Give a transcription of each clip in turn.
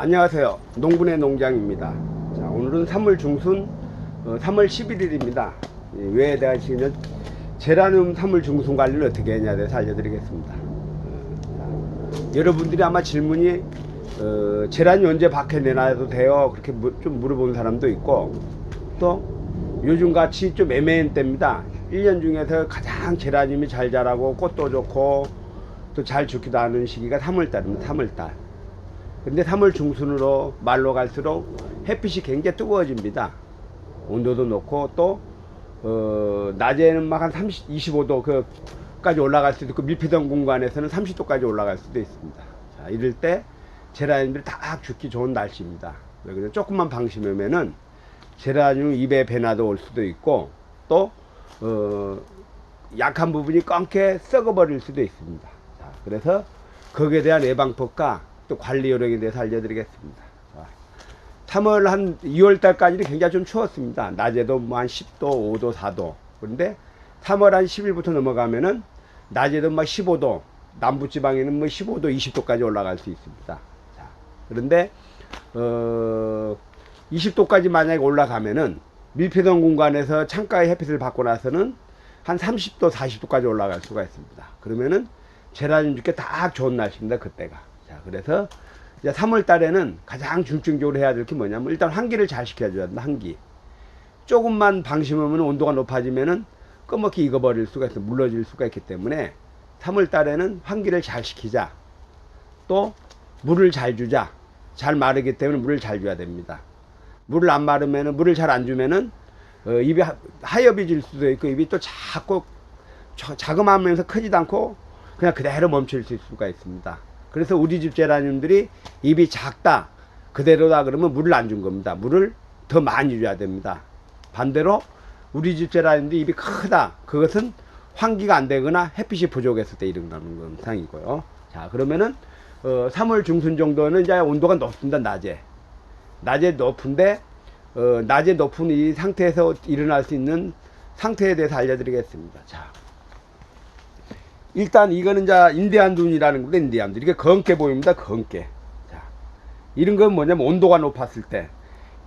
안녕하세요. 농분의 농장입니다. 자, 오늘은 3월 중순, 어, 3월 11일입니다. 왜에 대한 시는 제라늄 3월 중순 관리를 어떻게 했냐에 대해서 알려드리겠습니다. 어, 자, 여러분들이 아마 질문이 어, 제라늄 언제 밖에 내놔도 돼요? 그렇게 무- 좀 물어보는 사람도 있고 또 요즘 같이 좀 애매한 때입니다. 1년 중에서 가장 제라늄이 잘 자라고 꽃도 좋고 또 잘 죽기도 하는 시기가 3월달입니다. 3월달. 근데 3월 중순으로 말로 갈수록 햇빛이 굉장히 뜨거워집니다. 온도도 높고 또 어, 낮에는 막 한 30, 25도 그까지 올라갈 수도 있고 밀폐된 공간에서는 30도까지 올라갈 수도 있습니다. 자, 이럴 때 제라늄들이 다 죽기 좋은 날씨입니다. 왜 그래? 조금만 방심하면은 제라늄 입에 배나도 올 수도 있고 또 어, 약한 부분이 꺾게 썩어버릴 수도 있습니다. 자, 그래서 거기에 대한 예방법과 또 관리 요령에 대해서 알려드리겠습니다. 자, 3월 한 2월 달까지는 굉장히 좀 추웠습니다. 낮에도 뭐 한 10도, 5도, 4도. 그런데 3월 한 10일부터 넘어가면은 낮에도 막 15도, 남부지방에는 뭐 15도, 20도까지 올라갈 수 있습니다. 자, 그런데 어, 20도까지 만약에 올라가면은 밀폐된 공간에서 창가의 햇빛을 받고 나서는 한 30도, 40도까지 올라갈 수가 있습니다. 그러면은 제라늄 죽게 딱 좋은 날씨입니다. 그때가. 자, 그래서 이제 3월 달에는 가장 중점적으로 해야 될 게 뭐냐면 일단 환기를 잘 시켜줘야 된다. 환기. 조금만 방심하면 온도가 높아지면은 끄먹히 익어버릴 수가 있어. 물러질 수가 있기 때문에 3월 달에는 환기를 잘 시키자. 또 물을 잘 주자. 잘 마르기 때문에 물을 잘 줘야 됩니다. 물을 안 마르면은 물을 잘 안 주면은 어, 입이 하- 하얘비질 수도 있고 입이 또 자꾸 저- 자그마하면서 크지도 않고 그냥 그대로 멈출 수가 있습니다. 그래서 우리 집 제라늄들이 입이 작다 그대로다 그러면 물을 안 준 겁니다. 물을 더 많이 줘야 됩니다. 반대로 우리 집 제라늄들이 입이 크다 그것은 환기가 안 되거나 햇빛이 부족했을 때 일어나는 현상이고요. 자 그러면은 어, 3월 중순 정도는 이제 온도가 높습니다. 낮에 낮에 높은데 어, 낮에 높은 이 상태에서 일어날 수 있는 상태에 대해서 알려드리겠습니다. 자, 일단 이거는 이제 인디안 둔이라는 건데 인디안 둔 이게 검게 보입니다. 검게. 자, 이런 건 뭐냐면 온도가 높았을 때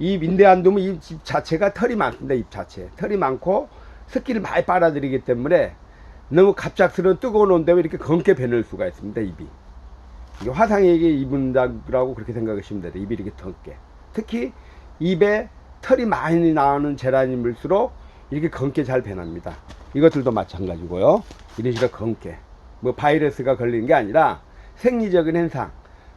이 인디안 둔은 이집 자체가 털이 많습니다. 입 자체 털이 많고 습기를 많이 빨아들이기 때문에 너무 갑작스러운 뜨거운 온도에 이렇게 검게 변할 수가 있습니다. 입이. 이게 화상에게 입은다고 그렇게 생각하시면 돼요. 입이 이렇게 검게. 특히 입에 털이 많이 나오는 제라늄일수록 이렇게 검게 잘 변합니다. 이것들도 마찬가지고요. 이런 식으로 검게. 뭐 바이러스가 걸린 게 아니라 생리적인 현상.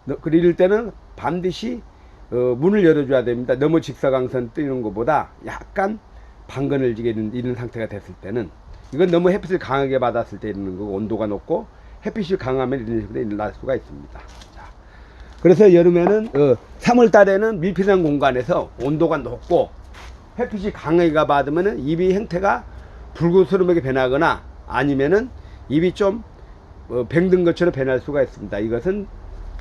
너- 그럴 때는 반드시 어, 문을 열어줘야 됩니다. 너무 직사광선 뜨는 것보다 약간 방건을 지게 있는 이런 상태가 됐을 때는 이건 너무 햇빛을 강하게 받았을 때 이러는 거고 온도가 높고 햇빛이 강하면 이런 식으로 일어날 수가 있습니다. 자, 그래서 여름에는 어, 3월 달에는 밀폐된 공간에서 온도가 높고 햇빛이 강하게 받으면 입이 형태가 불구스름하게 변하거나 아니면은 입이 좀 어, 병든 것처럼 변할 수가 있습니다. 이것은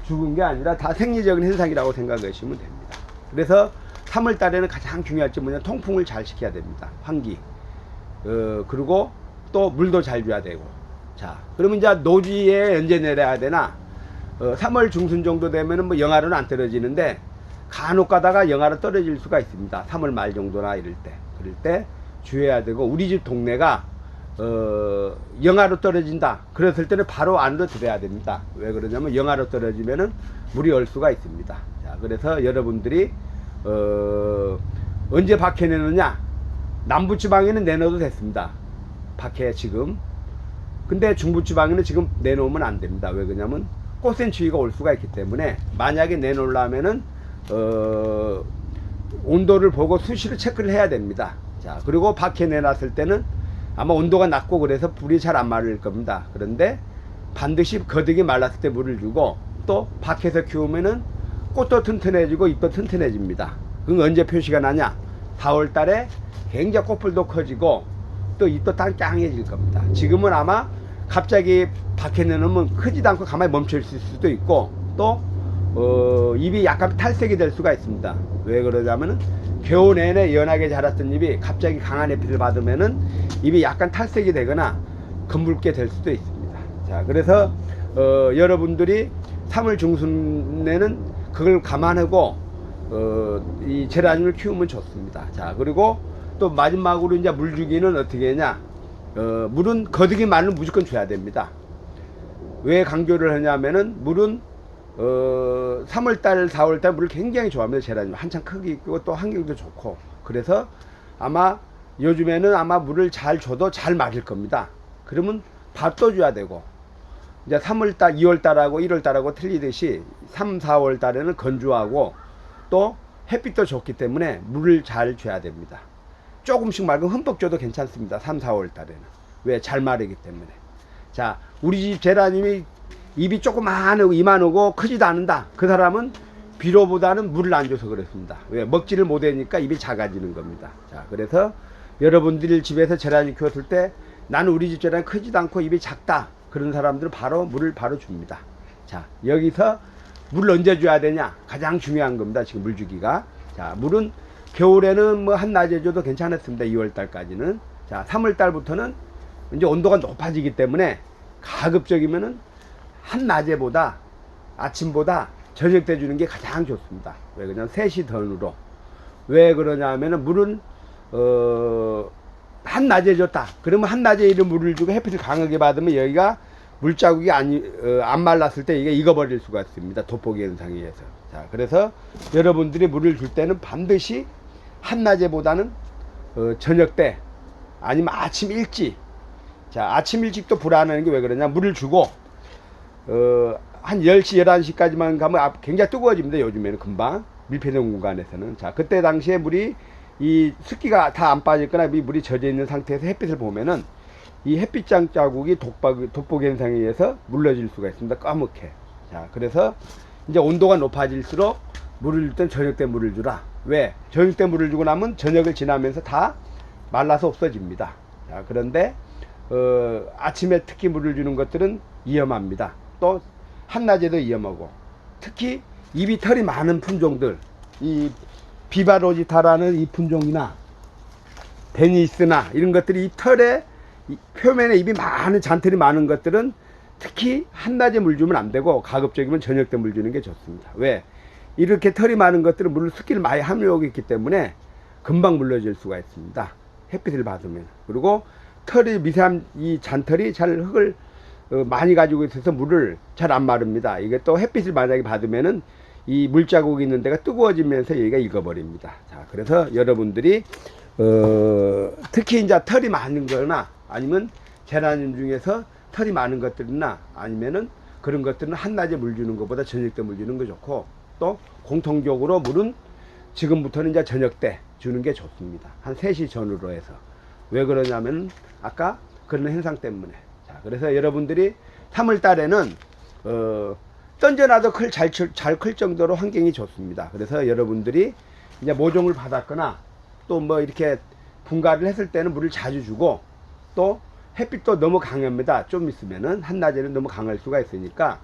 죽은 게 아니라 다 생리적인 현상이라고 생각하시면 됩니다. 그래서 3월 달에는 가장 중요할 게 뭐냐 통풍을 잘 시켜야 됩니다. 환기. 어, 그리고 또 물도 잘 줘야 되고. 자, 그러면 이제 노지에 언제 내려야 되나? 어, 3월 중순 정도 되면은 뭐 영하로는 안 떨어지는데 간혹 가다가 영하로 떨어질 수가 있습니다. 3월 말 정도나 이럴 때. 그럴 때 주의해야 되고 우리 집 동네가 어, 영하로 떨어진다. 그랬을 때는 바로 안으로 들어야 됩니다. 왜 그러냐면 영하로 떨어지면은 물이 얼 수가 있습니다. 자, 그래서 여러분들이 어, 언제 밖에 내느냐? 남부 지방에는 내놔도 됐습니다. 밖에 지금. 근데 중부 지방에는 지금 내놓으면 안 됩니다. 왜 그러냐면 꽃샘추위가 올 수가 있기 때문에 만약에 내놓으려면은 어, 온도를 보고 수시로 체크를 해야 됩니다. 자, 그리고 밖에 내놨을 때는 아마 온도가 낮고 그래서 불이 잘 안 마를 겁니다. 그런데 반드시 거득이 말랐을 때 물을 주고 또 밖에서 키우면은 꽃도 튼튼해지고 잎도 튼튼해집니다. 그건 언제 표시가 나냐? 4월 달에 굉장히 꽃불도 커지고 또 잎도 땅짱해질 겁니다. 지금은 아마 갑자기 밖에 내놓으면 크지도 않고 가만히 있을 수도 있고 또 어, 입이 약간 탈색이 될 수가 있습니다. 왜 그러냐면은 겨우 내내 연하게 자랐던 잎이 갑자기 강한 햇빛을 받으면은 입이 약간 탈색이 되거나 검붉게 될 수도 있습니다. 자, 그래서 어, 여러분들이 3월 중순에는 그걸 감안하고 어, 이 제라늄을 키우면 좋습니다. 자 그리고 또 마지막으로 이제 물 주기는 어떻게 하냐? 어, 물은 거득이 많으면 무조건 줘야 됩니다. 왜 강조를 하냐면은 물은 어 3월달, 4월달 물을 굉장히 좋아합니다. 제라늄 한창 크기 있고 또 환경도 좋고 그래서 아마 요즘에는 아마 물을 잘 줘도 잘 맞을 겁니다. 그러면 밥도 줘야 되고 이제 3월달, 2월달하고 1월달하고 틀리듯이 3, 4월달에는 건조하고 또 햇빛도 좋기 때문에 물을 잘 줘야 됩니다. 조금씩 말고 흠뻑 줘도 괜찮습니다. 3, 4월달에는 왜 잘 마르기 때문에. 자, 우리 집 제라늄이 입이 조그만하고 이만하고 크지도 않는다. 그 사람은 비료보다는 물을 안 줘서 그렇습니다. 왜? 먹지를 못하니까 입이 작아지는 겁니다. 자, 그래서 여러분들 집에서 제라늄 키웠을 때 나는 우리 집 제라늄 크지도 않고 입이 작다. 그런 사람들은 바로 물을 바로 줍니다. 자, 여기서 물 언제 줘야 되냐? 가장 중요한 겁니다. 지금 물 주기가. 자, 물은 겨울에는 뭐 한낮에 줘도 괜찮았습니다. 2월 달까지는. 자, 3월 달부터는 이제 온도가 높아지기 때문에 가급적이면은 한낮에보다 아침보다 저녁 때 주는 게 가장 좋습니다. 왜 그냥 3시 전후로. 왜 그러냐 하면은 물은 어 한낮에 줬다. 그러면 한낮에 이런 물을 주고 햇빛을 강하게 받으면 여기가 물자국이 안, 어, 안 말랐을 때 이게 익어버릴 수가 있습니다. 돋보기 현상에 의해서. 자, 그래서 여러분들이 물을 줄 때는 반드시 한낮에보다는 어, 저녁 때 아니면 아침 일찍. 자, 아침 일찍도 불안하는 게 왜 그러냐. 물을 주고 어, 한 10시, 11시까지만 가면 앞- 굉장히 뜨거워집니다. 요즘에는 금방. 밀폐된 공간에서는. 자, 그때 당시에 물이 이 습기가 다 안 빠졌거나 이 물이 젖어 있는 상태에서 햇빛을 보면은 이 햇빛장 자국이 독박, 돋보기 현상에 의해서 물러질 수가 있습니다. 까맣게. 자, 그래서 이제 온도가 높아질수록 물을 줄 땐 저녁 때 물을 주라. 왜? 저녁 때 물을 주고 나면 저녁을 지나면서 다 말라서 없어집니다. 자, 그런데 어, 아침에 특히 물을 주는 것들은 위험합니다. 또 한낮에도 위험하고 특히 입이 털이 많은 품종들 이 비바로지타라는 이 품종이나 베니스나 이런 것들이 이 털에 이 표면에 입이 많은 잔털이 많은 것들은 특히 한낮에 물 주면 안 되고 가급적이면 저녁 때 물 주는 게 좋습니다. 왜? 이렇게 털이 많은 것들은 물을 습기를 많이 함유하고 있기 때문에 금방 물러질 수가 있습니다. 햇빛을 받으면. 그리고 털이 미세한 이 잔털이 잘 흙을 어, 많이 가지고 있어서 물을 잘 안 마릅니다. 이게 또 햇빛을 만약에 받으면은 이 물자국이 있는 데가 뜨거워지면서 여기가 익어버립니다. 자, 그래서 여러분들이 어, 특히 이제 털이 많은 거나 아니면 제라늄 중에서 털이 많은 것들이나 아니면은 그런 것들은 한낮에 물 주는 것보다 저녁 때 물 주는 거 좋고 또 공통적으로 물은 지금부터는 이제 저녁 때 주는 게 좋습니다. 한 3시 전후로 해서. 왜 그러냐면 아까 그런 현상 때문에. 자, 그래서 여러분들이 3월 달에는 어, 던져놔도 클, 잘, 잘클 정도로 환경이 좋습니다. 그래서 여러분들이 이제 모종을 받았거나 또 뭐 이렇게 분갈이를 했을 때는 물을 자주 주고 또 햇빛도 너무 강합니다. 좀 있으면은 한낮에는 너무 강할 수가 있으니까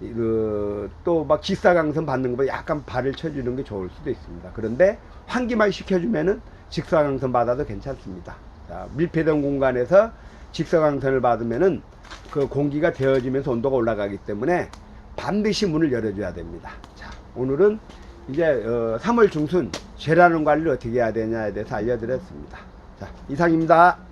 그, 또 막 직사광선 받는 것보다 약간 발을 쳐주는 게 좋을 수도 있습니다. 그런데 환기만 시켜주면은 직사광선 받아도 괜찮습니다. 자, 밀폐된 공간에서 직사광선을 받으면은 그 공기가 데워지면서 온도가 올라가기 때문에 반드시 문을 열어줘야 됩니다. 자, 오늘은 이제 어, 3월 중순 재라는 관리를 어떻게 해야 되냐에 대해서 알려드렸습니다. 자, 이상입니다.